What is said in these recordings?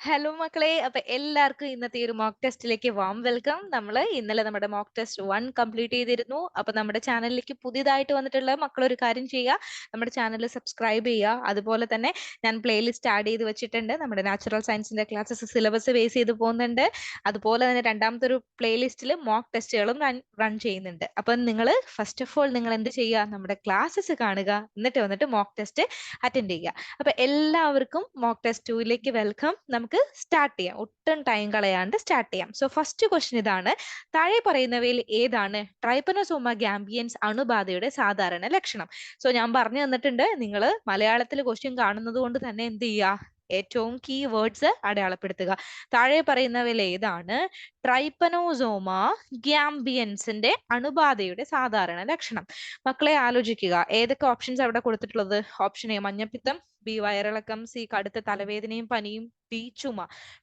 Hello മക്കളെ അപ്പൊ എല്ലാവർക്കും ഇന്നത്തെ ഒരു മോക്ക് ടെസ്റ്റിലേക്ക് വാം വെൽക്കം നമ്മൾ ഇന്നലെ നമ്മുടെ മോക്ക് ടെസ്റ്റ് വൺ കംപ്ലീറ്റ് ചെയ്തിരുന്നു. അപ്പൊ നമ്മുടെ ചാനലിലേക്ക് പുതിയതായിട്ട് വന്നിട്ടുള്ള മക്കൾ ഒരു കാര്യം ചെയ്യുക നമ്മുടെ ചാനൽ സബ്സ്ക്രൈബ് ചെയ്യുക അതുപോലെ തന്നെ ഞാൻ പ്ലേലിസ്റ്റ് ആഡ് ചെയ്ത് വെച്ചിട്ടുണ്ട്. നമ്മുടെ നാച്ചുറൽ സയൻസിന്റെ ക്ലാസ്സസ് സിലബസ് ബേസ് ചെയ്ത് പോകുന്നുണ്ട്. അതുപോലെ തന്നെ രണ്ടാമത്തെ ഒരു പ്ലേലിസ്റ്റിൽ മോക്ക് ടെസ്റ്റുകളും റൺ ചെയ്യുന്നുണ്ട്. അപ്പൊ നിങ്ങൾ ഫസ്റ്റ് ഓഫ് ഓൾ നിങ്ങൾ എന്ത് ചെയ്യുക നമ്മുടെ ക്ലാസ്സസ് കാണുക. എന്നിട്ട് വന്നിട്ട് മോക്ക് ടെസ്റ്റ് അറ്റൻഡ് ചെയ്യുക അപ്പൊ എല്ലാവർക്കും മോക്ക് ടെസ്റ്റ് ടൂയിലേക്ക് വെൽക്കം നമുക്ക് സ്റ്റാർട്ട് ചെയ്യാം. ഒട്ടും ടൈം കളയാണ്ട് സ്റ്റാർട്ട് ചെയ്യാം. സോ ഫസ്റ്റ് ക്വസ്റ്റ്യൻ ഇതാണ്. താഴെ പറയുന്നവയിൽ ഏതാണ്? ട്രൈപ്പനോസോമ ഗാംബിയൻസ് അണുബാധയുടെ സാധാരണ ലക്ഷണം. സോ ഞാൻ പറഞ്ഞു തന്നിട്ടുണ്ട് നിങ്ങൾ മലയാളത്തിൽ ക്വസ്റ്റ്യൻ കാണുന്നത് കൊണ്ട് തന്നെ എന്ത് ചെയ്യുക ഏറ്റവും കീ വേർഡ്സ് അടയാളപ്പെടുത്തുക. താഴെ പറയുന്നവയിൽ ഏതാണ്? ട്രൈപ്പനോസോമ ഗ്യാംബിയൻസിന്റെ അണുബാധയുടെ സാധാരണ ലക്ഷണം. മക്കളെ ആലോചിക്കുക. ഏതൊക്കെ ഓപ്ഷൻസ് അവിടെ കൊടുത്തിട്ടുള്ളത്? ഓപ്ഷൻ എ മഞ്ഞപ്പിത്തം ബി വയറിളക്കം സി കടുത്ത തലവേദനയും പനിയും ഡി ചുമ.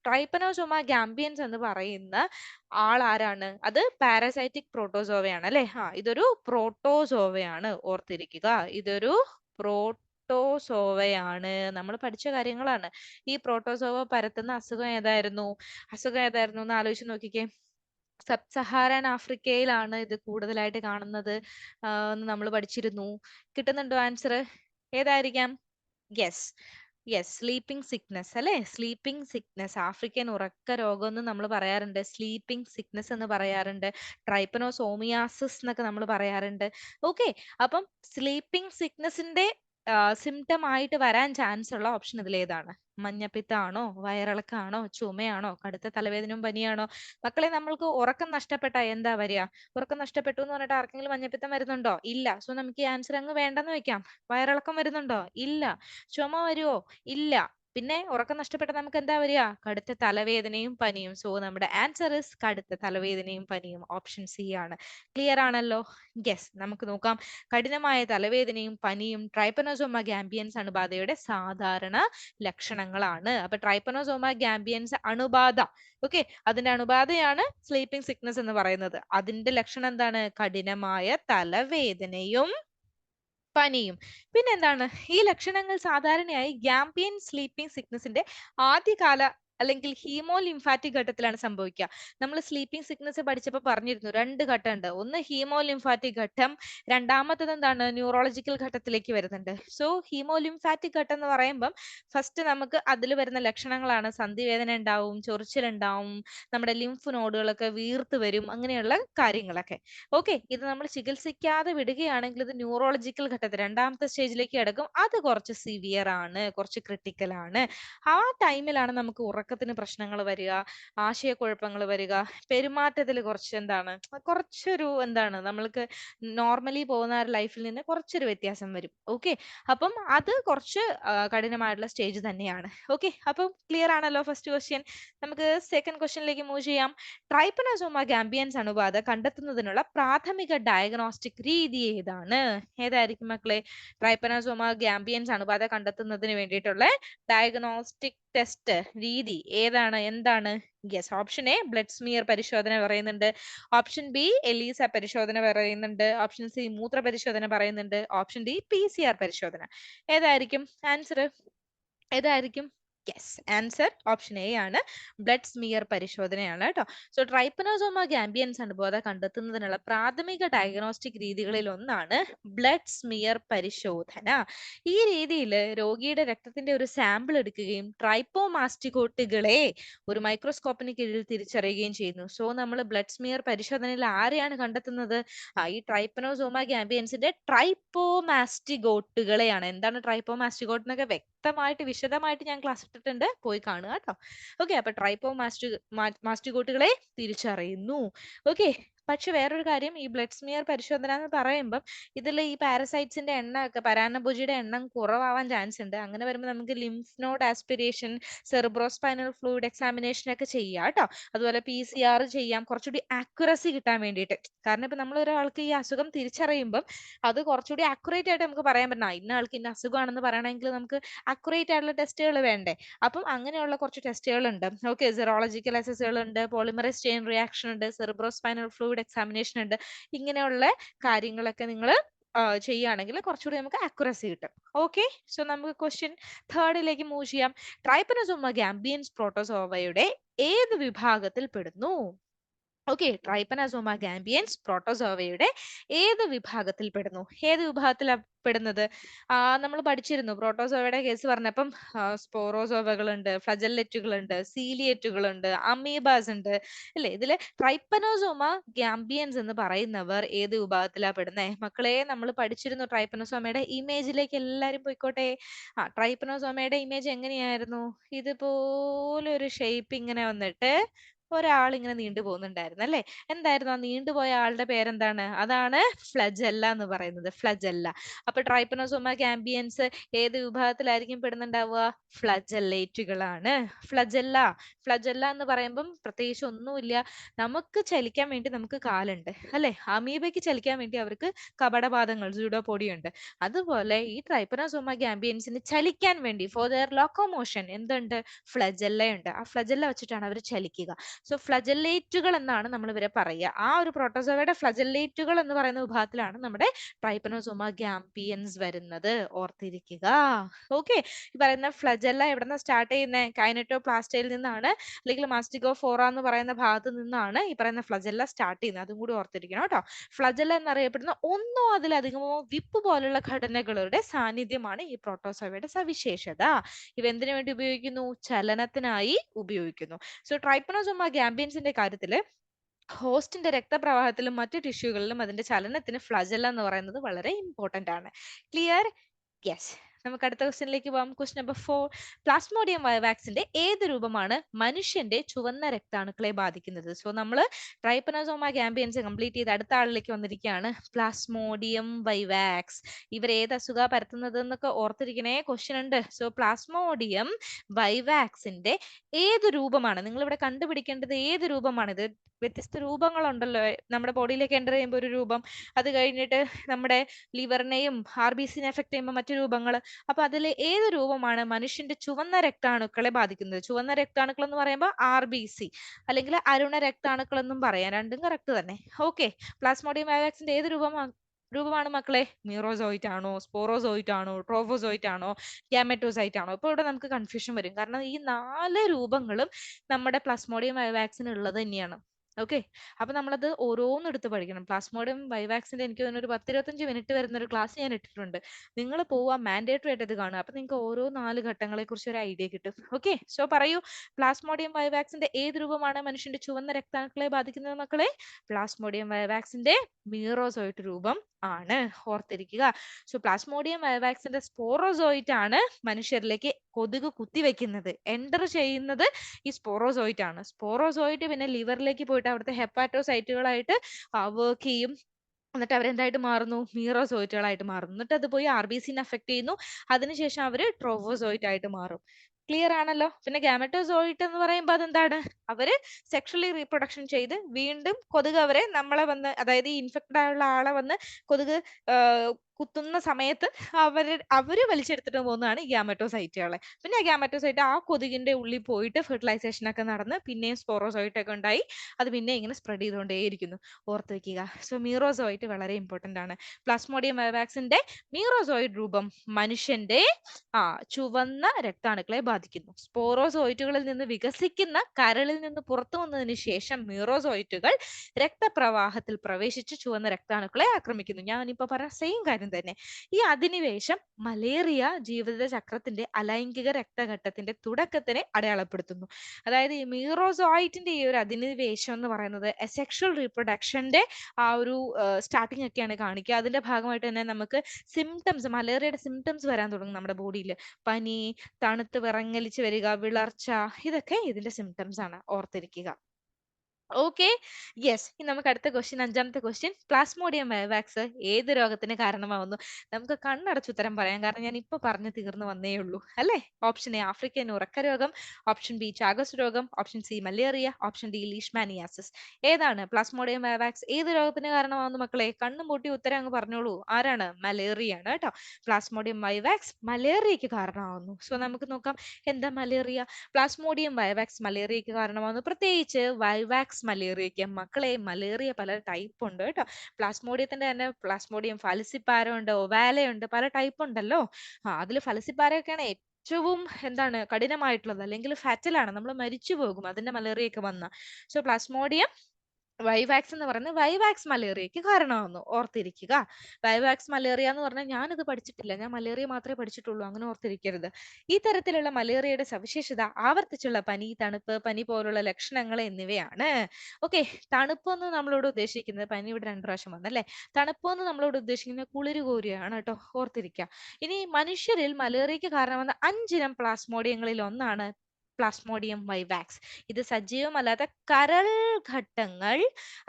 ട്രൈപ്പനോ ചുമ ഗാംബിയൻസ് എന്ന് പറയുന്ന ആൾ ആരാണ് അത് പാരസൈറ്റിക് പ്രോട്ടോസോവയാണ് അല്ലെ? ആ ഇതൊരു പ്രോട്ടോസോവയാണ് ഓർത്തിരിക്കുക. ഇതൊരു പ്രോട്ടോസോവയാണ്. നമ്മൾ പഠിച്ച കാര്യങ്ങളാണ്. ഈ പ്രോട്ടോസോവ പരത്തുന്ന അസുഖം ഏതായിരുന്നു? അസുഖം ഏതായിരുന്നു? എന്ന് ആലോചിച്ച് നോക്കിക്കേ. സബ് സഹാരൻ ആഫ്രിക്കയിലാണ് ഇത് കൂടുതലായിട്ട് കാണുന്നത്. നമ്മൾ പഠിച്ചിരുന്നു. കിട്ടുന്നുണ്ടോ ആൻസർ ഏതായിരിക്കാം? യെസ് യെസ് സ്ലീപ്പിംഗ് സിക്നസ് അല്ലെ? സ്ലീപ്പിംഗ് സിക്നസ് ആഫ്രിക്കൻ ഉറക്ക രോഗം എന്ന് നമ്മൾ പറയാറുണ്ട്. സ്ലീപ്പിംഗ് സിക്നസ് എന്ന് പറയാറുണ്ട്. ട്രൈപ്പനോസോമിയാസിസ് എന്നൊക്കെ നമ്മൾ പറയാറുണ്ട്. ഓക്കെ അപ്പം സ്ലീപ്പിംഗ് സിക്നസിന്റെ സിംറ്റം ആയിട്ട് വരാൻ ചാൻസ് ഉള്ള ഓപ്ഷൻ ഇതിൽ ഏതാണ് മഞ്ഞപ്പിത്താണോ വയറിളക്കാണോ ചുമയാണോ കടുത്ത തലവേദനയും പനിയാണോ? മക്കളെ നമ്മൾക്ക് ഉറക്കം നഷ്ടപ്പെട്ട എന്താ വരിക? ഉറക്കം നഷ്ടപ്പെട്ടു എന്ന് പറഞ്ഞിട്ട് ആർക്കെങ്കിലും മഞ്ഞപ്പിത്തം വരുന്നുണ്ടോ? ഇല്ല. സോ നമുക്ക് ഈ ആൻസർ അങ്ങ് വേണ്ടെന്ന് വെക്കാം. വയറിളക്കം വരുന്നുണ്ടോ? ഇല്ല. ചുമ വരുവോ? ഇല്ല. പിന്നെ ഉറക്കം നഷ്ടപ്പെട്ട നമുക്ക് എന്താ വരിക? കടുത്ത തലവേദനയും പനിയും. സോ നമ്മുടെ ആൻസർ ഇസ് കടുത്ത തലവേദനയും പനിയും. ഓപ്ഷൻ സി ആണ്. ക്ലിയർ ആണല്ലോ? യെസ് നമുക്ക് നോക്കാം. കഠിനമായ തലവേദനയും പനിയും ട്രൈപ്പനോസോമ ഗാംബിയൻസ് അണുബാധയുടെ സാധാരണ ലക്ഷണങ്ങളാണ്. അപ്പൊ ട്രൈപ്പനോസോമ ഗാംബിയൻസ് അണുബാധ. ഓക്കെ അതിന്റെ അണുബാധയാണ് സ്ലീപ്പിംഗ് സിക്നസ് എന്ന് പറയുന്നത്. അതിന്റെ ലക്ഷണം എന്താണ്? കഠിനമായ തലവേദനയും പനിയും. പിന്നെ എന്താണ് ഈ ലക്ഷണങ്ങൾ സാധാരണയായി ഗ്യാംപിയൻ സ്ലീപ്പിംഗ് സിക്നസിന്റെ ആദ്യകാല അല്ലെങ്കിൽ ഹീമോ ലിംഫാറ്റിക് ഘട്ടത്തിലാണ് സംഭവിക്കുക. നമ്മൾ സ്ലീപ്പിംഗ് സിക്നസ് പഠിച്ചപ്പോൾ പറഞ്ഞിരുന്നു രണ്ട് ഘട്ടമുണ്ട്. ഒന്ന് ഹീമോ ലിംഫാറ്റിക് ഘട്ടം രണ്ടാമത്തത് എന്താണ്? ന്യൂറോളജിക്കൽ ഘട്ടത്തിലേക്ക് വരുന്നുണ്ട്. സോ ഹീമോ ലിംഫാറ്റിക് ഘട്ടം എന്ന് പറയുമ്പം ഫസ്റ്റ് നമുക്ക് അതിൽ വരുന്ന ലക്ഷണങ്ങളാണ്. സന്ധിവേദന ഉണ്ടാവും ചൊറിച്ചിലുണ്ടാവും നമ്മുടെ ലിംഫ് നോഡുകളൊക്കെ വീർത്ത് വരും അങ്ങനെയുള്ള കാര്യങ്ങളൊക്കെ. ഓക്കെ ഇത് നമ്മൾ ചികിത്സിക്കാതെ വിടുകയാണെങ്കിൽ ഇത് ന്യൂറോളജിക്കൽ ഘട്ടത്തിൽ രണ്ടാമത്തെ സ്റ്റേജിലേക്ക് കിടക്കും. അത് കുറച്ച് സിവിയർ ആണ് കുറച്ച് ക്രിട്ടിക്കൽ ആണ്. ആ ടൈമിലാണ് നമുക്ക് ഉറക്കത്തിന് പ്രശ്നങ്ങൾ വരിക ആശയക്കുഴപ്പങ്ങൾ വരിക പെരുമാറ്റത്തിൽ കുറച്ച് എന്താണ് കുറച്ചൊരു എന്താണ് നമ്മൾക്ക് നോർമലി പോകുന്ന ലൈഫിൽ നിന്ന് കുറച്ചൊരു വ്യത്യാസം വരും. ഓക്കെ അപ്പം അത് കുറച്ച് കഠിനമായിട്ടുള്ള സ്റ്റേജ് തന്നെയാണ്. ഓക്കെ അപ്പം ക്ലിയർ ആണല്ലോ ഫസ്റ്റ് ക്വസ്റ്റ്യൻ നമുക്ക് സെക്കൻഡ് ക്വസ്റ്റ്യനിലേക്ക് മൂവ് ചെയ്യാം. ട്രൈപ്പനോസോമ ഗാംബിയൻസ് അണുബാധ കണ്ടെത്തുന്നതിനുള്ള പ്രാഥമിക ഡയഗ്നോസ്റ്റിക് രീതി ഏതാണ്? ഏതായിരിക്കും മക്കളെ? ട്രൈപ്പനോസോമ ഗാംബിയൻസ് അണുബാധ കണ്ടെത്തുന്നതിന് വേണ്ടിയിട്ടുള്ള ഡയഗ്നോസ്റ്റിക് ടെസ്റ്റ് രീതി ഏതാണ്? എന്താണ്? Yes option A blood smear പരിശോധന പറയുന്നുണ്ട്. ഓപ്ഷൻ ബി എലീസ പരിശോധന പറയുന്നുണ്ട്. ഓപ്ഷൻ സി മൂത്ര പരിശോധന പറയുന്നുണ്ട്. Option D P C R പരിശോധന. ഏതായിരിക്കും? ആൻസർ ഏതായിരിക്കും? യെസ് ആൻസർ ഓപ്ഷൻ എ ആണ്. ബ്ലഡ് സ്മിയർ പരിശോധനയാണ് കേട്ടോ. സോ ട്രൈപ്പനോസോമ ഗാംബിയൻസ് അണുബോധ കണ്ടെത്തുന്നതിനുള്ള പ്രാഥമിക ഡയഗ്നോസ്റ്റിക് രീതികളിൽ ഒന്നാണ് ബ്ലഡ് സ്മിയർ പരിശോധന. ഈ രീതിയിൽ രോഗിയുടെ രക്തത്തിന്റെ ഒരു സാമ്പിൾ എടുക്കുകയും ട്രൈപ്പോമാസ്റ്റിക്കോട്ടുകളെ ഒരു മൈക്രോസ്കോപ്പിന് കീഴിൽ തിരിച്ചറിയുകയും ചെയ്യുന്നു. സോ നമ്മൾ ബ്ലഡ് സ്മിയർ പരിശോധനയിൽ ആരെയാണ് കണ്ടെത്തുന്നത്? ഈ ട്രൈപ്പനോസോമ ഗാംബിയൻസിന്റെ ട്രൈപ്പോമാസ്റ്റിഗോട്ടുകളെയാണ് എന്താണ് ട്രൈപ്പോമാസ്റ്റിഗോട്ട് എന്നൊക്കെ വ്യക്തമായിട്ട് വിശദമായിട്ട് ഞാൻ ക്ലാസ് ഇട്ടിട്ടുണ്ട് പോയി കാണുക കേട്ടോ ഓക്കെ അപ്പൊ ട്രൈപ്പോ മാസ്റ്റി മാസ്റ്റിഗോട്ടുകളെ തിരിച്ചറിയുന്നു. ഓക്കെ പക്ഷെ വേറൊരു കാര്യം. ഈ ബ്ലഡ് സ്മിയർ പരിശോധന എന്ന് പറയുമ്പം ഇതിൽ ഈ പാരസൈറ്റ്സിന്റെ എണ്ണം ഒക്കെ പരാന്നഭുജിയുടെ എണ്ണം കുറവാവാൻ ചാൻസ് ഉണ്ട്. അങ്ങനെ വരുമ്പോൾ നമുക്ക് lymph node aspiration cerebrospinal fluid examination ഒക്കെ ചെയ്യാം കേട്ടോ. അതുപോലെ പി സി ആർ ചെയ്യാം. കുറച്ചുകൂടി ആക്യുറസി കിട്ടാൻ വേണ്ടിയിട്ട്. കാരണം ഇപ്പൊ നമ്മൾ ഒരാൾക്ക് ഈ അസുഖം തിരിച്ചറിയുമ്പം അത് കുറച്ചുകൂടി ആക്യുറേറ്റ് ആയിട്ട് നമുക്ക് പറയാൻ പറ്റണം. ഇന്ന ആൾക്ക് ഇന്ന അസുഖമാണെന്ന് പറയണമെങ്കിൽ നമുക്ക് അക്യുറേറ്റ് ആയിട്ടുള്ള ടെസ്റ്റുകൾ വേണ്ടേ? അപ്പം അങ്ങനെയുള്ള കുറച്ച് ടെസ്റ്റുകൾ ഉണ്ട്. ഓക്കെ സെറോളജിക്കൽ അസസുകൾ ഉണ്ട് പോളിമറൈസ് ചെയിൻ റിയാക്ഷൻ ഉണ്ട് സെറിബ്രോസ്പൈനൽ ഫ്ലൂയിഡ് എക്സാമിനേഷൻ ഉണ്ട്. ഇങ്ങനെയുള്ള കാര്യങ്ങളൊക്കെ നിങ്ങൾ ചെയ്യുകയാണെങ്കിൽ കുറച്ചുകൂടി നമുക്ക് അക്യുറസി കിട്ടും. ഓക്കെ സോ നമുക്ക് ക്വസ്റ്റ്യൻ തേർഡിലേക്ക് മൂവ് ചെയ്യാം. ട്രൈപ്പനസോമ ഗാംബിയൻസ് പ്രോട്ടോസോവയുടെ ഏത് വിഭാഗത്തിൽ പെടുന്നു? ഓക്കെ ട്രൈപ്പനസോമ ഗാംബിയൻസ് പ്രോട്ടോസോവയുടെ ഏത് വിഭാഗത്തിൽ പെടുന്നു? ഏത് വിഭാഗത്തിലാണ് പെടുന്നത്? നമ്മൾ പഠിച്ചിരുന്നു പ്രോട്ടോസോവയുടെ കേസ് പറഞ്ഞപ്പം സ്പോറോസോവകളുണ്ട് ഫ്ലജല്ലറ്റുകളുണ്ട് സീലിയറ്റുകളുണ്ട് അമീബാസ് ഉണ്ട് അല്ലെ? ഇതിൽ ട്രൈപ്പനോസോമ ഗാംബിയൻസ് എന്ന് പറയുന്നവർ ഏത് വിഭാഗത്തിലാണ് പെടുന്നത് മക്കളെ നമ്മൾ പഠിച്ചിരുന്നു ട്രൈപ്പനോസോമയുടെ ഇമേജിലേക്ക് എല്ലാവരും പോയിക്കോട്ടെ. ആ ട്രൈപ്പനോസോമയുടെ ഇമേജ് എങ്ങനെയായിരുന്നു? ഇതുപോലൊരു ഷേപ്പ് ഇങ്ങനെ വന്നിട്ട് ഒരാൾ ഇങ്ങനെ നീണ്ടു പോകുന്നുണ്ടായിരുന്നു അല്ലെ? എന്തായിരുന്നു? ആ നീണ്ടുപോയ ആളുടെ പേരെന്താണ്? അതാണ് ഫ്ലജല്ല എന്ന് പറയുന്നത് ഫ്ലജല്ല. അപ്പൊ ട്രൈപ്പനോസോമ ഗാംബിയൻസ് ഏത് വിഭാഗത്തിലായിരിക്കും പെടുന്നുണ്ടാവുക? ഫ്ലജല്ലേറ്റുകളാണ്. ഫ്ലജല്ല ഫ്ലജല്ല എന്ന് പറയുമ്പം പ്രത്യേകിച്ച് ഒന്നുമില്ല. നമുക്ക് ചലിക്കാൻ വേണ്ടി നമുക്ക് കാലുണ്ട് അല്ലെ? അമീബയ്ക്ക് ചലിക്കാൻ വേണ്ടി അവർക്ക് കപടപാദങ്ങൾ ജൂഡോപോഡി ഉണ്ട് അതുപോലെ ഈ ട്രൈപ്പനോസോമ ഗാംബിയൻസിന് ചലിക്കാൻ വേണ്ടി ഫോർ ദർ ലോക്കോമോഷൻ എന്തുണ്ട്? ഫ്ലജല്ല ഉണ്ട് ആ ഫ്ലജല്ല വെച്ചിട്ടാണ് അവർ ചലിക്കുക. സോ ഫ്ലജല്ലേറ്റുകൾ എന്നാണ് നമ്മൾ ഇവരെ പറയുക. ആ ഒരു പ്രോട്ടോസോവയുടെ ഫ്ലജല്ലേറ്റുകൾ എന്ന് പറയുന്ന വിഭാഗത്തിലാണ് നമ്മുടെ ട്രൈപ്പനോസോമ ഗ്യാമ്പിയൻസ് വരുന്നത്. ഓർത്തിരിക്കുക. ഓക്കെ. ഈ പറയുന്ന ഫ്ലജല്ല എവിടെ സ്റ്റാർട്ട് ചെയ്യുന്നത് കൈനറ്റോ പ്ലാസ്റ്റയിൽ നിന്നാണ് അല്ലെങ്കിൽ മാസ്റ്റിഗോ ഫോറ എന്ന് പറയുന്ന ഭാഗത്ത് നിന്നാണ് ഈ പറയുന്ന ഫ്ലജല്ല സ്റ്റാർട്ട് ചെയ്യുന്നത്. അതും കൂടി ഓർത്തിരിക്കണം കേട്ടോ. ഫ്ലജല്ല എന്നറിയപ്പെടുന്ന ഒന്നോ അതിലധികമോ വിപ്പ് പോലുള്ള ഘടനകളുടെ സാന്നിധ്യമാണ് ഈ പ്രോട്ടോസോവയുടെ സവിശേഷത. ഇവ എന്തിനു വേണ്ടി ഉപയോഗിക്കുന്നു? ചലനത്തിനായി ഉപയോഗിക്കുന്നു. സോ ട്രൈപ്പനോസോമ ഗാംബിയൻസിന്റെ കാര്യത്തിൽ ഹോസ്റ്റിന്റെ രക്തപ്രവാഹത്തിലും മറ്റു ടിഷ്യൂകളിലും അതിന്റെ ചലനത്തിന് ഫ്ലജല്ല എന്ന് പറയുന്നത് വളരെ ഇമ്പോർട്ടന്റ് ആണ്. ക്ലിയർ യെസ് നമുക്ക് അടുത്ത ക്വസ്റ്റ്യനിലേക്ക് പോകാം ക്വസ്റ്റ്യൻ നമ്പർ ഫോർ പ്ലാസ്മോഡിയം വാക്സിന്റെ ഏത് രൂപമാണ് മനുഷ്യന്റെ ചുവന്ന രക്താണുക്കളെ ബാധിക്കുന്നത്? സോ നമ്മൾ ട്രൈപ്പനോസോമ ക്യാമ്പയിൻസ് കംപ്ലീറ്റ് ചെയ്ത് അടുത്ത ആളിലേക്ക് വന്നിരിക്കുകയാണ്. പ്ലാസ്മോഡിയം വൈവാക്സ് ഇവർ ഏത് അസുഖ പരത്തുന്നത് എന്നൊക്കെ ഓർത്തിരിക്കണേ ക്വസ്റ്റ്യൻ ഉണ്ട്. സോ പ്ലാസ്മോഡിയം വൈവാക്സിന്റെ ഏത് രൂപമാണ്? നിങ്ങൾ ഇവിടെ കണ്ടുപിടിക്കേണ്ടത് ഏത് രൂപമാണ്? ഇത് വ്യത്യസ്ത രൂപങ്ങളുണ്ടല്ലോ. നമ്മുടെ ബോഡിയിലേക്ക് എന്റർ ചെയ്യുമ്പോൾ ഒരു രൂപം. അത് കഴിഞ്ഞിട്ട് നമ്മുടെ ലിവറിനെയും ആർ ബി സിനെ എഫക്ട് ചെയ്യുമ്പോൾ മറ്റു രൂപങ്ങൾ അപ്പൊ അതിൽ ഏത് രൂപമാണ് മനുഷ്യന്റെ ചുവന്ന രക്താണുക്കളെ ബാധിക്കുന്നത്? ചുവന്ന രക്താണുക്കൾ എന്ന് പറയുമ്പോൾ ആർ ബി സി അല്ലെങ്കിൽ അരുണ രക്താണുക്കൾ എന്നും പറയാം. രണ്ടും കറക്റ്റ് തന്നെ. ഓക്കെ പ്ലാസ്മോഡിയം വൈവാക്സിന്റെ ഏത് രൂപമാണ് രൂപമാണ് മക്കളെ? മീറോസോയിറ്റ് ആണോ? സ്പോറോസോയിറ്റ് ആണോ? ട്രോഫോസോയിറ്റ് ആണോ? ഗ്യാമറ്റോസൈറ്റ് ആണോ? ഇപ്പോൾ ഇവിടെ നമുക്ക് കൺഫ്യൂഷൻ വരും. കാരണം ഈ നാല് രൂപങ്ങളും നമ്മുടെ പ്ലാസ്മോഡിയം വൈവാക്സിന് ഉള്ളത് തന്നെയാണ്. ഓക്കെ. അപ്പൊ നമ്മളത് ഓരോന്നും എടുത്ത് പഠിക്കണം. പ്ലാസ്മോഡിയം വൈവാക്സിന്റെ എനിക്ക് തോന്നുന്നു ഒരു പത്തിരുപത്തഞ്ച് മിനിറ്റ് വരുന്ന ഒരു ക്ലാസ് ഞാൻ ഇട്ടിട്ടുണ്ട്. നിങ്ങൾ പോവാ മാൻഡേറ്ററി ആയിട്ട് ഇത് കാണുക. അപ്പൊ നിങ്ങൾക്ക് ഓരോ നാല് ഘട്ടങ്ങളെ കുറിച്ച് ഒരു ഐഡിയ കിട്ടും. ഓക്കെ. സോ പറയൂ പ്ലാസ്മോഡിയം വൈവാക്സിന്റെ ഏത് രൂപമാണ് മനുഷ്യന്റെ ചുവന്ന രക്താണുക്കളെ ബാധിക്കുന്നത് മക്കളെ? പ്ലാസ്മോഡിയം വൈവാക്സിന്റെ മീറോസോയിട്ട് രൂപം. ആണ് ഓർത്തിരിക്കുക. സോ പ്ലാസ്മോഡിയം വൈവാക്സിന്റെ സ്പോറോസോയിറ്റ് ആണ് മനുഷ്യരിലേക്ക് കൊതുക് കുത്തിവെക്കുന്നത്. എന്റർ ചെയ്യുന്നത് ഈ സ്പോറോസോയിറ്റ് ആണ്. സ്പോറോസോയിറ്റ് പിന്നെ ലിവറിലേക്ക് പോയിട്ട് അവിടുത്തെ ഹെപ്പാറ്റോസൈറ്റുകളായിട്ട് വർക്ക് ചെയ്യും. എന്നിട്ട് അവരെന്തായിട്ട് മാറുന്നു? മീറോസോയിറ്റുകളായിട്ട് മാറുന്നു. എന്നിട്ട് അത് പോയി ആർ ബി സിനെ അഫക്ട് ചെയ്യുന്നു. അതിനുശേഷം അവർ ട്രോഫോസോയിറ്റ് ആയിട്ട് മാറും. ക്ലിയർ ആണല്ലോ. പിന്നെ ഗാമറ്റോസോയിറ്റ് എന്ന് പറയുമ്പോൾ അതെന്താണ്? അവർ സെക്ഷലി റീപ്രൊഡക്ഷൻ ചെയ്ത് വീണ്ടും കൊതുക് അവരെ നമ്മളെ വന്ന് അതായത് ഇൻഫെക്റ്റഡ് ആയുള്ള ആളെ വന്ന് കൊതുക് കുത്തുന്ന സമയത്ത് അവർ അവർ വലിച്ചെടുത്തിട്ട് പോകുന്നതാണ് ഗ്യാമറ്റോസൈറ്റുകളെ പിന്നെ ഗ്യാമറ്റോസൈറ്റ് ആ കൊതുകിന്റെ ഉള്ളിൽ പോയിട്ട് ഫെർട്ടിലൈസേഷൻ ഒക്കെ നടന്ന് പിന്നെയും സ്പോറോസോയിറ്റ് ഒക്കെ ഉണ്ടായി. അത് പിന്നെ ഇങ്ങനെ സ്പ്രെഡ് ചെയ്തുകൊണ്ടേയിരിക്കുന്നു. ഓർത്ത് വെക്കുക. സോ മീറോസോയിറ്റ് വളരെ ഇമ്പോർട്ടന്റ് ആണ്. പ്ലാസ്മോഡിയം വൈവാക്സിന്റെ മീറോസോയിഡ് രൂപം മനുഷ്യന്റെ ആ ചുവന്ന രക്താണുക്കളെ ബാധിക്കുന്നു. സ്പോറോസോയിറ്റുകളിൽ നിന്ന് വികസിക്കുന്ന കരളിൽ നിന്ന് പുറത്തു വന്നതിന് ശേഷം മീറോസോയിറ്റുകൾ രക്തപ്രവാഹത്തിൽ പ്രവേശിച്ച് ചുവന്ന രക്താണുക്കളെ ആക്രമിക്കുന്നു. ഞാനിപ്പോ പറഞ്ഞ സെയിം കാര്യം തന്നെ. ഈ അധിനിവേശം മലേറിയ ജീവിത ചക്രത്തിന്റെ അലൈംഗിക രക്തഘട്ടത്തിന്റെ തുടക്കത്തിനെ അടയാളപ്പെടുത്തുന്നു. അതായത് ഈ മീറോസോയിറ്റിന്റെ ഈ ഒരു അധിനിവേശം എന്ന് പറയുന്നത് സെക്ഷൽ റീപ്രൊഡക്ഷന്റെ ആ ഒരു സ്റ്റാർട്ടിങ് ഒക്കെയാണ് കാണിക്കുക. അതിന്റെ ഭാഗമായിട്ട് തന്നെ നമുക്ക് സിംറ്റംസ് മലേറിയയുടെ സിംറ്റംസ് വരാൻ തുടങ്ങും നമ്മുടെ ബോഡിയിൽ പനി തണുത്ത് വിറങ്ങലിച്ച് വരിക വിളർച്ച ഇതൊക്കെ ഇതിന്റെ സിംറ്റംസ് ആണ് ഓർത്തിരിക്കുക. ഓക്കെ. യെസ്. ഇനി നമുക്ക് അടുത്ത ക്വസ്റ്റ്യൻ അഞ്ചാമത്തെ ക്വസ്റ്റ്യൻ. പ്ലാസ്മോഡിയം വൈവാക്സ് ഏത് രോഗത്തിന് കാരണമാവുന്നു? നമുക്ക് കണ്ണടച്ച് ഉത്തരം പറയാം. കാരണം ഞാൻ ഇപ്പൊ പറഞ്ഞു തീർന്നു വന്നേ ഉള്ളൂ. അല്ലേ? ഓപ്ഷൻ എ ആഫ്രിക്കൻ ഉറക്ക രോഗം. ഓപ്ഷൻ ബി ചാഗസ് രോഗം. Option C malaria option D leishmaniasis ഏതാണ് പ്ലാസ്മോഡിയം വൈവാക്സ് ഏത് രോഗത്തിന് കാരണമാവുന്നു മക്കളെ? കണ്ണും പൂട്ടി ഉത്തരം അങ്ങ് പറഞ്ഞോളൂ. ആരാണ്? മലേറിയ ആണ് കേട്ടോ. പ്ലാസ്മോഡിയം വൈവാക്സ് മലേറിയക്ക് കാരണമാവുന്നു. സോ നമുക്ക് നോക്കാം. എന്താ മലേറിയ പ്ലാസ്മോഡിയം വൈവാക്സ് മലേറിയക്ക് കാരണമാവുന്നു. പ്രത്യേകിച്ച് വൈവാക്സ് വൈവാക്സ് മലേറിയയ്ക്ക് മക്കളെ മലേറിയ പല ടൈപ്പ് ഉണ്ട് കേട്ടോ. പ്ലാസ്മോഡിയത്തിന്റെ തന്നെ പ്ലാസ്മോഡിയം ഫലസിപ്പാര ഉണ്ട് ഒവാല ഉണ്ട് പല ടൈപ്പ് ഉണ്ടല്ലോ. ആ അതിൽ ഫലസിപ്പാരയൊക്കെയാണ് ഏറ്റവും എന്താണ് കഠിനമായിട്ടുള്ളത്. അല്ലെങ്കിൽ ഫാറ്റലാണ് നമ്മൾ മരിച്ചു പോകും അതിന്റെ മലേറിയ ഒക്കെ വന്ന സോ പ്ലാസ്മോഡിയം വൈവാക്സ് എന്ന് പറയുന്നത് വൈവാക്സ് മലേറിയക്ക് കാരണമാകുന്നു ഓർത്തിരിക്കുക. വൈവാക്സ് മലേറിയ എന്ന് പറഞ്ഞാൽ ഞാനിത് പഠിച്ചിട്ടില്ല. ഞാൻ മലേറിയ മാത്രമേ പഠിച്ചിട്ടുള്ളൂ. അങ്ങനെ ഓർത്തിരിക്കരുത്. ഈ തരത്തിലുള്ള മലേറിയയുടെ സവിശേഷത ആവർത്തിച്ചുള്ള പനി തണുപ്പ് പനി പോലുള്ള ലക്ഷണങ്ങൾ എന്നിവയാണ്. ഓക്കെ. തണുപ്പ് എന്ന് നമ്മളോട് ഉദ്ദേശിക്കുന്നത് പനി ഇവിടെ രണ്ടു പ്രാവശ്യം വന്നല്ലേ? തണുപ്പ് എന്ന് നമ്മളോട് ഉദ്ദേശിക്കുന്നത് കുളിര് കോരിയാണ് കേട്ടോ. ഓർത്തിരിക്കുക. ഇനി മനുഷ്യരിൽ മലേറിയക്ക് കാരണമാകുന്ന അഞ്ചിനം പ്ലാസ്മോഡിയങ്ങളിൽ ഒന്നാണ് പ്ലാസ്മോഡിയം വൈവാക്സ് ഇത് സജീവമല്ലാത്ത കരൾ ഘട്ടങ്ങൾ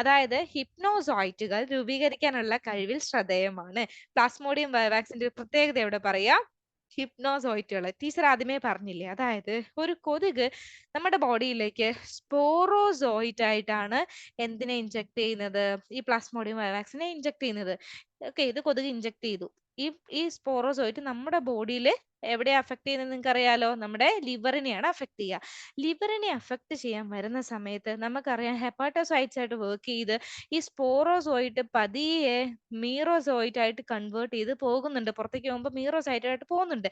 അതായത് ഹിപ്നോസോയിറ്റുകൾ രൂപീകരിക്കാനുള്ള കഴിവിൽ ശ്രദ്ധേയമാണ്. പ്ലാസ്മോഡിയം വൈവാക്സിന്റെ ഒരു പ്രത്യേകത എവിടെ പറയാം? ഹിപ്നോസോയിറ്റുകൾ ടീച്ചർ ആദ്യമേ പറഞ്ഞില്ലേ അതായത് ഒരു കൊതുക് നമ്മുടെ ബോഡിയിലേക്ക് സ്പോറോസോയിറ്റ് ആയിട്ടാണ് എന്തിനെ ഇഞ്ചക്ട് ചെയ്യുന്നത്? ഈ പ്ലാസ്മോഡിയം വൈവാക്സിനെ ഇഞ്ചക്ട് ചെയ്യുന്നത്. ഓക്കെ ഇത് കൊതുക് ഇഞ്ചക്ട് ചെയ്തു. ഈ ഈ സ്പോറോസോയിറ്റ് നമ്മുടെ ബോഡിയിൽ എവിടെ അഫക്ട് ചെയ്യുന്നത് നിങ്ങൾക്ക് അറിയാലോ നമ്മുടെ ലിവറിനെയാണ് അഫക്ട് ചെയ്യുക. ലിവറിനെ അഫക്ട് ചെയ്യാൻ വരുന്ന സമയത്ത് നമുക്കറിയാം ഹെപ്പാറ്റോസൈറ്റ്സ് ആയിട്ട് വർക്ക് ചെയ്ത് ഈ സ്പോറോസോയിട്ട് പതിയെ മീറോസോയിറ്റ് ആയിട്ട് കൺവേർട്ട് ചെയ്ത് പോകുന്നുണ്ട്. പുറത്തേക്ക് പോകുമ്പോൾ മീറോസൈറ്റ് ആയിട്ട് പോകുന്നുണ്ട്.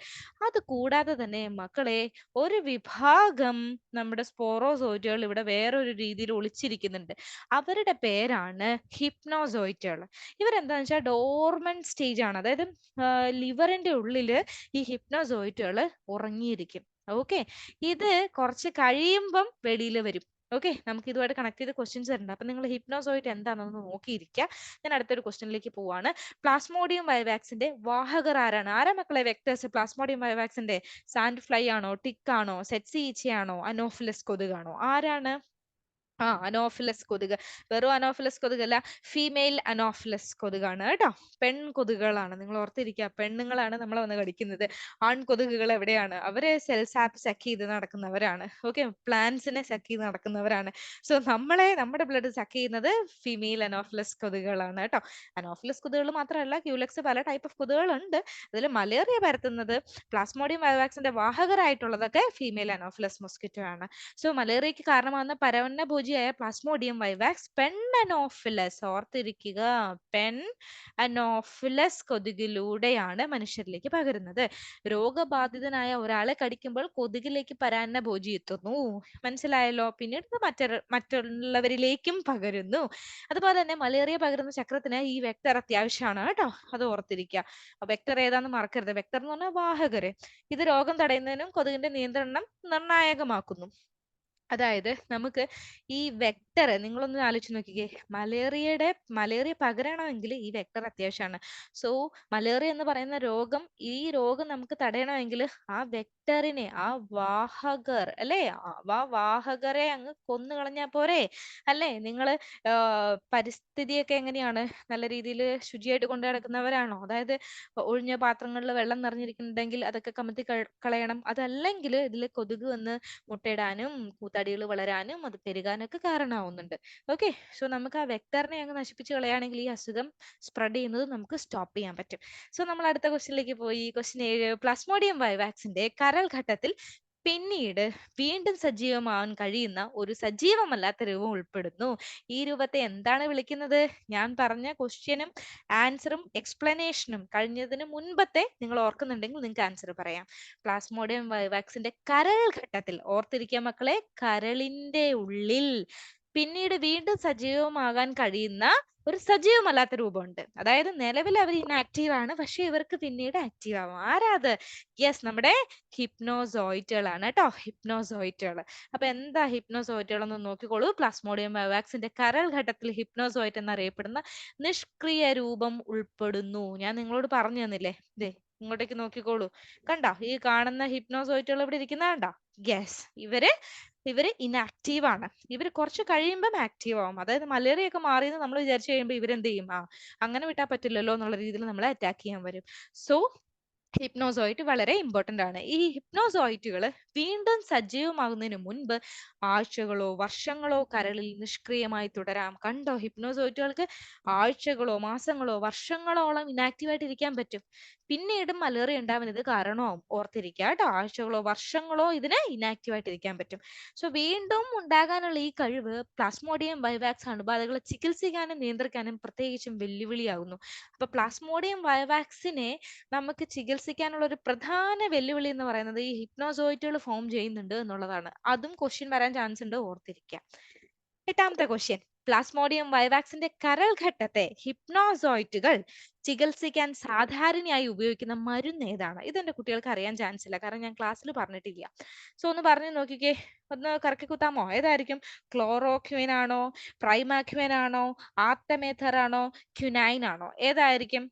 അത് കൂടാതെ തന്നെ മക്കളെ ഒരു വിഭാഗം നമ്മുടെ സ്പോറോസോയിറ്റുകൾ ഇവിടെ വേറൊരു രീതിയിൽ ഒളിച്ചിരിക്കുന്നുണ്ട്. അവരുടെ പേരാണ് ഹിപ്നോസോയിറ്റുകൾ ഇവരെന്താണെന്ന് വെച്ചാൽ ഡോർമൻ സ്റ്റേജ് ആണ്. അതായത് ലിവറിന്റെ ഉള്ളിൽ ഈ ഹിപ്നോസോയിറ്റുകൾ ഉറങ്ങിയിരിക്കും. ഓക്കെ? ഇത് കുറച്ച് കഴിയുമ്പം വെളിയിൽ വരും. ഓക്കെ? നമുക്ക് ഇതുമായിട്ട് കണക്ട് ചെയ്ത ക്വസ്റ്റ്യൻസ് ഉണ്ട് അപ്പൊ നിങ്ങൾ ഹിപ്നോസോയിറ്റ് എന്താണെന്ന് നോക്കിയിരിക്കുക ഞാൻ അടുത്തൊരു ക്വസ്റ്റ്യനിലേക്ക് പോവാണ്. പ്ലാസ്മോഡിയം വൈവാക്സിന്റെ വാഹകർ ആരാണ്? ആരാ മക്കളെ വെക്ടേഴ്സ് പ്ലാസ്മോഡിയം വൈവാക്സിന്റെ സാൻഡ് ഫ്ലൈ ആണോ? ടിക്ക് ആണോ? സെറ്റ്സി ഈച്ചയാണോ അനോഫിലസ് കൊതുകാണോ? ആരാണ്? ആ അനോഫിലസ് കൊതുക്. വെറും അനോഫിലസ് കൊതുകല്ല ഫീമെയിൽ അനോഫിലസ് കൊതുകാണ് കേട്ടോ. പെൺ കൊതുകുകളാണ്. നിങ്ങൾ ഓർത്തിരിക്കുക പെണ്ണുങ്ങളാണ് നമ്മളെ വന്ന് കടിക്കുന്നത്. ആൺ കൊതുകുകൾ എവിടെയാണ്? അവർ സെൽസാപ്പ് സക്ക് ചെയ്ത് നടക്കുന്നവരാണ്. ഓക്കെ പ്ലാന്റ്സിനെ സക്ക് ചെയ്ത് നടക്കുന്നവരാണ്. സോ നമ്മളെ നമ്മുടെ ബ്ലഡ് സക്ക് ചെയ്യുന്നത് ഫീമെയിൽ അനോഫിലസ് കൊതുകുകളാണ് കേട്ടോ. അനോഫിലസ് കൊതുകുകൾ മാത്രമല്ല ക്യൂലക്സ് പല ടൈപ്പ് ഓഫ് കൊതുകുകളുണ്ട്. അതിൽ മലേറിയ പരത്തുന്നത് പ്ലാസ്മോഡിയം വൈവാക്സിന്റെ വാഹകരായിട്ടുള്ളതൊക്കെ ഫീമെയിൽ അനോഫിലസ് മൊസ്കിറ്റോ ആണ്. സോ മലേറിയക്ക് കാരണമാകുന്ന പരവന്ന ഭോജിയായ പ്ലാസ്മോഡിയം വൈവാക്സ് പെൺ അനോഫിലസ് ഓർത്തിരിക്കുക. പെൺ അനോഫിലസ് കൊതുകിലൂടെയാണ് മനുഷ്യരിലേക്ക് പകരുന്നത്. രോഗബാധിതനായ ഒരാളെ കടിക്കുമ്പോൾ കൊതുകിലേക്ക് പരാന്ന ഭോജി എത്തുന്നു. മനസ്സിലായല്ലോ? പിന്നീട് മറ്റൊരു മറ്റുള്ളവരിലേക്കും പകരുന്നു. അതുപോലെ തന്നെ മലേറിയ പകരുന്ന ചക്രത്തിന് ഈ വെക്ടർ അത്യാവശ്യമാണ് കേട്ടോ. അത് ഓർത്തിരിക്കുക. വെക്ടർ ഏതാന്ന് മറക്കരുത്. വെക്ടർ എന്ന് പറഞ്ഞാൽ വാഹകര്. ഇത് രോഗം തടയുന്നതിനും കൊതുകിന്റെ നിയന്ത്രണം നിർണായകമാക്കുന്നു. അതായത് നമുക്ക് ഈ വെക്ടർ നിങ്ങളൊന്ന് ആലോചിച്ച് നോക്കിക്കേ. മലേറിയയുടെ മലേറിയ പകരണമെങ്കിൽ ഈ വെക്ടർ അത്യാവശ്യമാണ്. സോ മലേറിയ എന്ന് പറയുന്ന രോഗം ഈ രോഗം നമുക്ക് തടയണമെങ്കിൽ ആ വെക്ടറിനെ ആ വാഹകർ അല്ലേ? ആ വാഹകരെ അങ്ങ് കൊന്നു കളഞ്ഞാൽ പോരെ. അല്ലേ? നിങ്ങൾ പരിസ്ഥിതിയൊക്കെ എങ്ങനെയാണ്? നല്ല രീതിയിൽ ശുചിയായിട്ട് കൊണ്ടു നടക്കുന്നവരാണോ? അതായത് ഒഴിഞ്ഞ പാത്രങ്ങളിൽ വെള്ളം നിറഞ്ഞിരിക്കുന്നുണ്ടെങ്കിൽ അതൊക്കെ കമത്തി കളയണം. അതല്ലെങ്കിൽ ഇതിൽ കൊതുക് വന്ന് മുട്ടയിടാനും കൂത്താടികൾ വളരാനും അത് പെരുകാനൊക്കെ കാരണമാവുന്നുണ്ട്. ഓക്കെ സോ നമുക്ക് ആ വെക്ടറിനെ അങ്ങ് നശിപ്പിച്ച് കളയാണെങ്കിൽ ഈ അസുഖം സ്പ്രെഡ് ചെയ്യുന്നത് നമുക്ക് സ്റ്റോപ്പ് ചെയ്യാൻ പറ്റും. സോ നമ്മൾ അടുത്ത ക്വസ്റ്റ്യനിലേക്ക് പോയി. ക്വസ്റ്റ്യൻ ഏഴ് പ്ലാസ്മോഡിയം വൈവാക്സിന്റെ കരൾ ഘട്ടത്തിൽ പിന്നീട് വീണ്ടും സജീവമാവാൻ കഴിയുന്ന ഒരു സജീവമല്ലാത്ത രൂപം ഉൾപ്പെടുന്നു. ഈ രൂപത്തെ എന്താണ് വിളിക്കുന്നത്? ഞാൻ പറഞ്ഞ ക്വസ്റ്റ്യനും ആൻസറും എക്സ്പ്ലനേഷനും കഴിഞ്ഞതിന് മുൻപത്തെ നിങ്ങൾ ഓർക്കുന്നുണ്ടെങ്കിൽ നിങ്ങൾക്ക് ആൻസർ പറയാം. പ്ലാസ്മോഡിയം വൈവാക്സിന്റെ കരൾ ഘട്ടത്തിൽ ഓർത്തിരിക്കുക മക്കളെ കരളിന്റെ ഉള്ളിൽ പിന്നീട് വീണ്ടും സജീവമാകാൻ കഴിയുന്ന ഒരു സജീവമല്ലാത്ത രൂപമുണ്ട്. അതായത് നിലവിൽ അവർ ഇൻആക്റ്റീവ് ആണ് പക്ഷെ ഇവർക്ക് പിന്നീട് ആക്റ്റീവ് ആവും. ആരാത് യെസ് നമ്മുടെ ഹിപ്നോസോയിറ്റുകളാണ് കേട്ടോ. ഹിപ്നോസോയിറ്റുകൾ അപ്പൊ എന്താ ഹിപ്നോസോയിറ്റുകൾ എന്ന് നോക്കിക്കോളൂ. പ്ലാസ്മോഡിയം വൈവാക്സിന്റെ കരൾ ഘട്ടത്തിൽ ഹിപ്നോസോയിറ്റ് എന്നറിയപ്പെടുന്ന നിഷ്ക്രിയ രൂപം ഉൾപ്പെടുന്നു. ഞാൻ നിങ്ങളോട് പറഞ്ഞു തന്നില്ലേ? ദേ ഇങ്ങോട്ടേക്ക് നോക്കിക്കോളൂ. കണ്ടോ? ഈ കാണുന്ന ഹിപ്നോസോയിറ്റുകൾ ഇവിടെ ഇരിക്കുന്ന കണ്ടോ? യെസ് ഇവർ ഇവർ ഇനാക്റ്റീവ് ആണ്. ഇവർ കുറച്ച് കഴിയുമ്പം ആക്റ്റീവ് ആവും. അതായത് മലേറിയ ഒക്കെ മാറിയെന്ന് നമ്മൾ വിചാരിച്ചു കഴിയുമ്പോൾ ഇവരെന്ത് ചെയ്യും? ആ അങ്ങനെ വിട്ടാൽ പറ്റില്ലല്ലോ എന്നുള്ള രീതിയിൽ നമ്മളെ അറ്റാക്ക് ചെയ്യാൻ വരും. സോ ഹിപ്നോസോയിറ്റ് വളരെ ഇമ്പോർട്ടന്റ് ആണ്. ഈ ഹിപ്നോസോയിറ്റുകൾ വീണ്ടും സജീവമാകുന്നതിന് മുൻപ് ആഴ്ചകളോ വർഷങ്ങളോ കരളിൽ നിഷ്ക്രിയമായി തുടരാം. കണ്ടോ? ഹിപ്നോസോയിറ്റുകൾക്ക് ആഴ്ചകളോ മാസങ്ങളോ വർഷങ്ങളോളം ഇനാക്റ്റീവായിട്ട് ഇരിക്കാൻ പറ്റും. പിന്നീട് മലേറിയ ഉണ്ടാവാൻ ഇത് കാരണമാവും ഓർത്തിരിക്കുക കേട്ടോ. ആഴ്ചകളോ വർഷങ്ങളോ ഇതിന് ഇനാക്റ്റീവായിട്ട് ഇരിക്കാൻ പറ്റും. സോ വീണ്ടും ഉണ്ടാകാനുള്ള ഈ കഴിവ് പ്ലാസ്മോഡിയം വൈവാക്സ് അണുബാധകളെ ചികിത്സിക്കാനും നിയന്ത്രിക്കാനും പ്രത്യേകിച്ചും വെല്ലുവിളിയാകുന്നു. അപ്പൊ പ്ലാസ്മോഡിയം വൈവാക്സിനെ നമുക്ക് ചികിത്സിക്കാനുള്ള ഒരു പ്രധാന വെല്ലുവിളി എന്ന് പറയുന്നത് ഈ ഹിപ്നോസോയിറ്റുകൾ ഫോം ചെയ്യുന്നുണ്ട് എന്നുള്ളതാണ്. അതും ക്വസ്റ്റ്യൻ വരാൻ ചാൻസ് ഉണ്ട് ഓർത്തിരിക്കുക എട്ടാമത്തെ ക്വസ്റ്റ്യൻ പ്ലാസ്മോഡിയം വൈവാക്സിന്റെ കരൾ ഘട്ടത്തെ ഹിപ്നോസോയിറ്റുകൾ ചികിത്സിക്കാൻ സാധാരണയായി ഉപയോഗിക്കുന്ന മരുന്ന് ഏതാണ്? ഇതെന്റെ കുട്ടികൾക്ക് അറിയാൻ ചാൻസ് ഇല്ല. കാരണം ഞാൻ ക്ലാസ്സിൽ പറഞ്ഞിട്ടില്ല. സോ ഒന്ന് പറഞ്ഞു നോക്കിക്കേ. ഒന്ന് കറക്കി കുത്താമോ? ഏതായിരിക്കും? ക്ലോറോക്യുവിൻ ആണോ? പ്രൈമാക്യുവിൻ ആണോ? ആർട്ടമേഥർ ആണോ? ക്യുനൈൻ ആണോ? ഏതായിരിക്കും?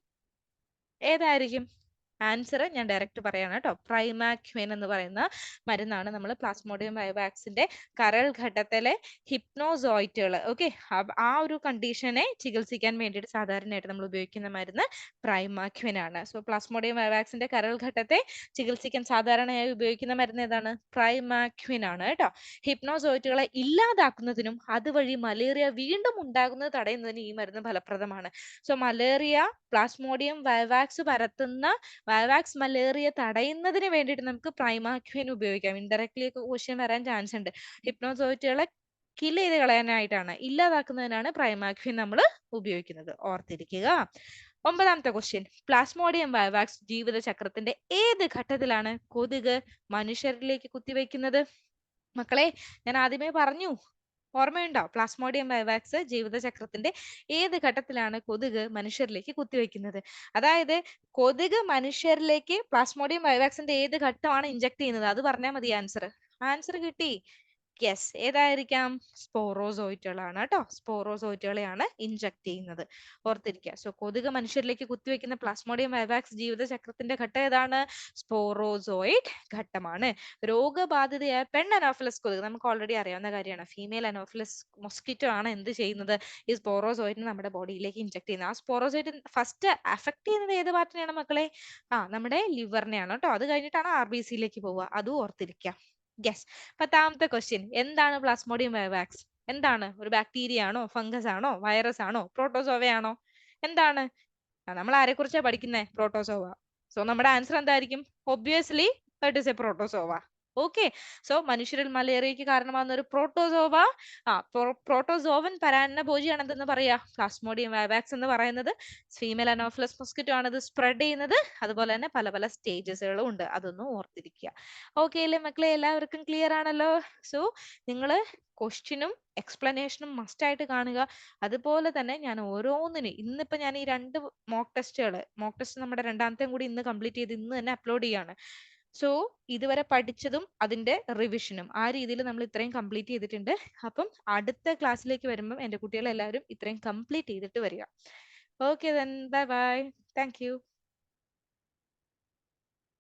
ഏതായിരിക്കും? ആൻസർ ഞാൻ ഡയറക്റ്റ് പറയാണ് കേട്ടോ. പ്രൈമാക്വിൻ എന്ന് പറയുന്ന മരുന്നാണ് നമ്മൾ പ്ലാസ്മോഡിയം വൈവാക്സിന്റെ കരൾ ഘട്ടത്തിലെ ഹിപ്നോസോയിറ്റുകൾ ഓക്കെ ആ ഒരു കണ്ടീഷനെ ചികിത്സിക്കാൻ വേണ്ടിയിട്ട് സാധാരണയായിട്ട് നമ്മൾ ഉപയോഗിക്കുന്ന മരുന്ന് പ്രൈമാക്വിൻ ആണ്. സോ പ്ലാസ്മോഡിയം വൈവാക്സിന്റെ കരൾ ഘട്ടത്തെ ചികിത്സിക്കാൻ സാധാരണയായി ഉപയോഗിക്കുന്ന മരുന്ന് ഏതാണ്? പ്രൈമാക്വിൻ ആണ് കേട്ടോ. ഹിപ്നോസോയിറ്റുകളെ ഇല്ലാതാക്കുന്നതിനും അതുവഴി മലേറിയ വീണ്ടും ഉണ്ടാകുന്നത് തടയുന്നതിനും ഈ മരുന്ന് ഫലപ്രദമാണ്. സോ മലേറിയ പ്ലാസ്മോഡിയം വൈവാക്സ് പരത്തുന്ന വൈവാക്സ് മലേറിയ തടയുന്നതിന് വേണ്ടിയിട്ട് നമുക്ക് പ്രൈമാക്യുവിൻ ഉപയോഗിക്കാം. ഇൻഡയറക്ട്ലി ഒക്കെ ക്വസ്റ്റ്യൻ വരാൻ ചാൻസ് ഉണ്ട്. ഹിപ്നോസോയിറ്റുകളെ കിൽ ചെയ്ത് കളയാനായിട്ടാണ്. ഇല്ലാതാക്കുന്നതിനാണ് പ്രൈമാക്യുവിൻ നമ്മൾ ഉപയോഗിക്കുന്നത്. ഓർത്തിരിക്കുക. ഒമ്പതാമത്തെ ക്വസ്റ്റ്യൻ പ്ലാസ്മോഡിയം വൈവാക്സ് ജീവിതചക്രത്തിന്റെ ഏത് ഘട്ടത്തിലാണ് കൊതുക് മനുഷ്യരിലേക്ക് കുത്തിവെക്കുന്നത്? മക്കളെ ഞാൻ ആദ്യമേ പറഞ്ഞു ഓർമ്മയുണ്ടോ പ്ലാസ്മോഡിയം വൈവാക്സ് ജീവിതചക്രത്തിന്റെ ഏത് ഘട്ടത്തിലാണ് കൊതുക് മനുഷ്യരിലേക്ക് കുത്തിവെക്കുന്നത്? അതായത് കൊതുക് മനുഷ്യരിലേക്ക് പ്ലാസ്മോഡിയം വൈവാക്സിന്റെ ഏത് ഘട്ടമാണ് ഇഞ്ചക്ട് ചെയ്യുന്നത്? അത് പറഞ്ഞാൽ മതി ആൻസർ ആൻസർ കിട്ടി. യെസ് ഏതായിരിക്കാം? സ്പോറോസോയിറ്റുകളാണ് കേട്ടോ. സ്പോറോസോയിറ്റുകളെയാണ് ഇൻജക്ട് ചെയ്യുന്നത്. ഓർത്തിരിക്കുക സോ കൊതുക് മനുഷ്യരിലേക്ക് കുത്തിവെക്കുന്ന പ്ലാസ്മോഡിയം വൈവാക്സ് ജീവിതചക്രത്തിന്റെ ഘട്ടം ഏതാണ്? സ്പോറോസോയിഡ് ഘട്ടമാണ്. രോഗബാധിതയായ പെൺ അനോഫിലസ് കൊതുക്. നമുക്ക് ഓൾറെഡി അറിയാവുന്ന കാര്യമാണ്. ഫീമെയിൽ അനോഫിലസ് മൊസ്കിറ്റോ ആണ് എന്ത് ചെയ്യുന്നത്? ഈ സ്പോറോസോയിറ്റിനെ നമ്മുടെ ബോഡിയിലേക്ക് ഇൻജക്ട് ചെയ്യുന്നത്. ആ സ്പോറോസോയിറ്റ് ഫസ്റ്റ് അഫക്ട് ചെയ്യുന്നത് ഏത് പാർട്ടിനെയാണ് മക്കളെ? ആ നമ്മുടെ ലിവറിനെയാണ് കേട്ടോ. അത് കഴിഞ്ഞിട്ടാണ് ആർ ബി സിയിലേക്ക് പോവുക. അതും ഓർത്തിരിക്കുക യെസ് പത്താമത്തെ ക്വസ്റ്റ്യൻ എന്താണ് പ്ലാസ്മോഡിയം വൈവാക്സ് എന്താണ്? ഒരു ബാക്ടീരിയ ആണോ? ഫംഗസ് ആണോ? വൈറസ് ആണോ? പ്രോട്ടോസോവയാണോ എന്താണ്? നമ്മൾ ആരെ കുറിച്ചാണ് പഠിക്കുന്നത് പ്രോട്ടോസോവ സോ നമ്മുടെ ആൻസർ എന്തായിരിക്കും? Obviously it is a protozoa okay. So മനുഷ്യരിൽ മലേറിയക്ക് കാരണമാകുന്ന ഒരു പ്രോട്ടോസോവ ആ പ്രോട്ടോസോവൻ പരാന്ന ഭോജിയാണ് എന്തെന്ന് പറയാ പ്ലാസ്മോഡിയം വാവാക്സ് എന്ന് പറയുന്നത്. ഫീമെയിൽ അനോഫ്ലസ് മൊസ്കിറ്റോ ആണ് ഇത് സ്പ്രെഡ് ചെയ്യുന്നത്. അതുപോലെ തന്നെ പല പല സ്റ്റേജസുകളും ഉണ്ട്. അതൊന്നും ഓർത്തിരിക്കുക. ഓക്കെ അല്ലേ മക്കളെ? എല്ലാവർക്കും ക്ലിയർ ആണല്ലോ? സോ നിങ്ങൾ ക്വസ്റ്റ്യനും എക്സ്പ്ലനേഷനും മസ്റ്റായിട്ട് കാണുക. അതുപോലെ തന്നെ ഞാൻ ഓരോന്നിനും ഇന്നിപ്പോ ഞാൻ ഈ രണ്ട് മോക്ക് ടെസ്റ്റുകൾ മോക്ക് ടെസ്റ്റ് നമ്മുടെ രണ്ടാമത്തെയും കൂടി ഇന്ന് കംപ്ലീറ്റ് ചെയ്ത് ഇന്ന് തന്നെ അപ്ലോഡ് ചെയ്യാണ്. സോ ഇതുവരെ പഠിച്ചതും അതിന്റെ റിവിഷനും ആ രീതിയിൽ നമ്മൾ ഇത്രയും കംപ്ലീറ്റ് ചെയ്തിട്ടുണ്ട്. അപ്പം അടുത്ത ക്ലാസ്സിലേക്ക് വരുമ്പോൾ എന്റെ കുട്ടികളെല്ലാവരും ഇത്രയും കംപ്ലീറ്റ് ചെയ്തിട്ട് വരിക. Okay then bye bye thank you